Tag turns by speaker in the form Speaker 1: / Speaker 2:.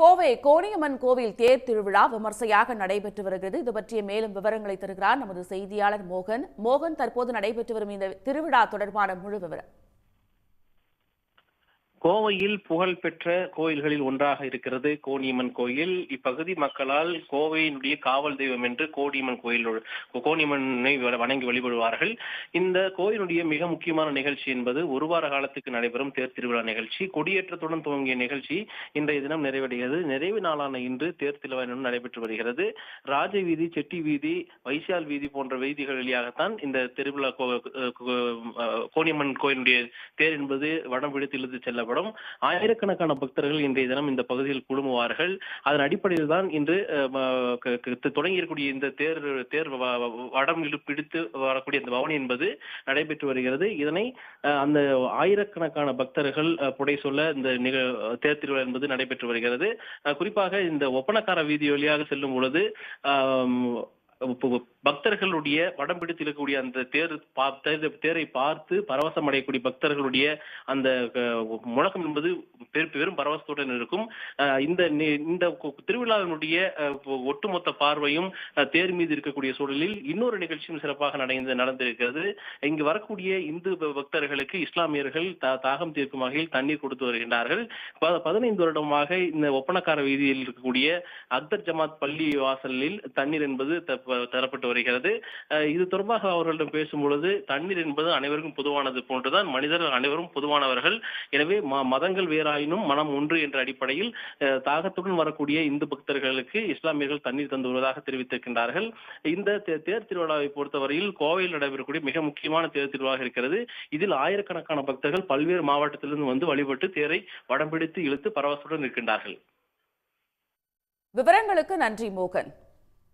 Speaker 1: கோவை கோணியம்மன் கோவில் தேர் திருவிழா விமர்சையாக நடைபெற்று வருகிறது. இது பற்றிய மேலும் விவரங்களை தருகிறார் நமது செய்தியாளர் மோகன். மோகன் தற்போது நடைபெற்று வரும் இந்த திருவிழா தொடர்பான முழு விவரம்.
Speaker 2: கோவையில் புகழ்பெற்ற கோயில்களில் ஒன்றாக இருக்கிறது கோணியம்மன் கோயில். இப்பகுதி மக்களால் கோவையினுடைய காவல் தெய்வம் என்று கோடியம்மன் கோயில் கோணியம்மனை வணங்கி வழிபடுவார்கள். இந்த கோயிலுடைய மிக முக்கியமான நிகழ்ச்சி என்பது ஒரு வார காலத்துக்கு நடைபெறும் தேர் திருவிழா நிகழ்ச்சி. கொடியேற்றத்துடன் துவங்கிய நிகழ்ச்சி இன்றைய தினம் நிறைவடைகிறது. நிறைவு நாளான இன்று தேர் திருவிழா நடைபெற்று வருகிறது. ராஜ வீதி செட்டி வீதி வைசால் வீதி போன்ற வீதிகள் வழியாகத்தான் இந்த திருவிழா கோ- கோணியம்மன் கோயிலுடைய தேர் என்பது வடம் பிடித்து இழுத்து செல்லப்படும் ஆயிரக்கணக்கான பக்தர்கள் இன்றைய தினம் இந்த பகுதியில் குழுமுவார்கள். அதன் அடிப்படையில் தான் இன்று அஹ், இந்த தேர் தேர் வடம் இழு- பிடித்து வரக்கூடிய இந்த பவனி என்பது நடைபெற்று வருகிறது. இதனை அந்த ஆயிரக்கணக்கான பக்தர்கள் புடை சொல்ல இந்த தேர் திருவிழா என்பது நடைபெற்று வருகிறது. குறிப்பாக இந்த ஒப்பனக்கார வீதி வழியாக செல்லும் பொழுது பக்தர்களுடைய வடம் பிடித்து இருக்கக்கூடிய அந்த தேர் தேர்- தேரை பார்த்து பரவசம் அடையக்கூடிய பக்தர்களுடைய அந்த முழக்கம் என்பது பெரும் பரவசத்துடன் இருக்கும் இந்த இந்த திருவிழாவினுடைய ஒட்டுமொத்த பார்வையும் தேர் மீது இருக்கக்கூடிய சூழலில் இன்னொரு நிகழ்ச்சியும் சிறப்பாக நடந்து நடந்திருக்கிறது. இங்கு வரக்கூடிய இந்து பக்தர்களுக்கு இஸ்லாமியர்கள் தாகம் தீர்க்கும் வகையில் தண்ணீர் கொடுத்து வருகின்றார்கள். ப- பதினைந்து வருடமாக இந்த ஒப்பனக்கார வீதியில் இருக்கக்கூடிய அக்தர் ஜமாத் பள்ளி வாசலில் தண்ணீர் என்பது த- தரப்பட்டு வருகிறது. இது தொடர்பாக அவர்களிடம் பேசும்பொழுது தண்ணீர் என்பது அனைவருக்கும் பொதுவானது போன்றுதான் மனிதர்கள் அனைவரும் பொதுவானவர்கள். எனவே மதங்கள் வேறாயினும் மனம் ஒன்று என்ற அடிப்படையில் தாகத்துடன் வரக்கூடிய இந்து பக்தர்களுக்கு இஸ்லாமியர்கள் தண்ணீர் தந்து வருவதாக தெரிவித்திருக்கின்றார்கள். இந்த தேர் திருவிழாவை பொறுத்தவரையில் கோவையில் நடைபெறக்கூடிய மிக முக்கியமான தேர் திருவிழாவாக இருக்கிறது. இதில் ஆயிரக்கணக்கான பக்தர்கள் பல்வேறு மாவட்டத்திலிருந்து வந்து வழிபட்டு தேரை வடம் பிடித்து இழுத்து பரவசத்துடன் இருக்கின்றார்கள்.
Speaker 1: விவரங்களுக்கு நன்றி மோகன்.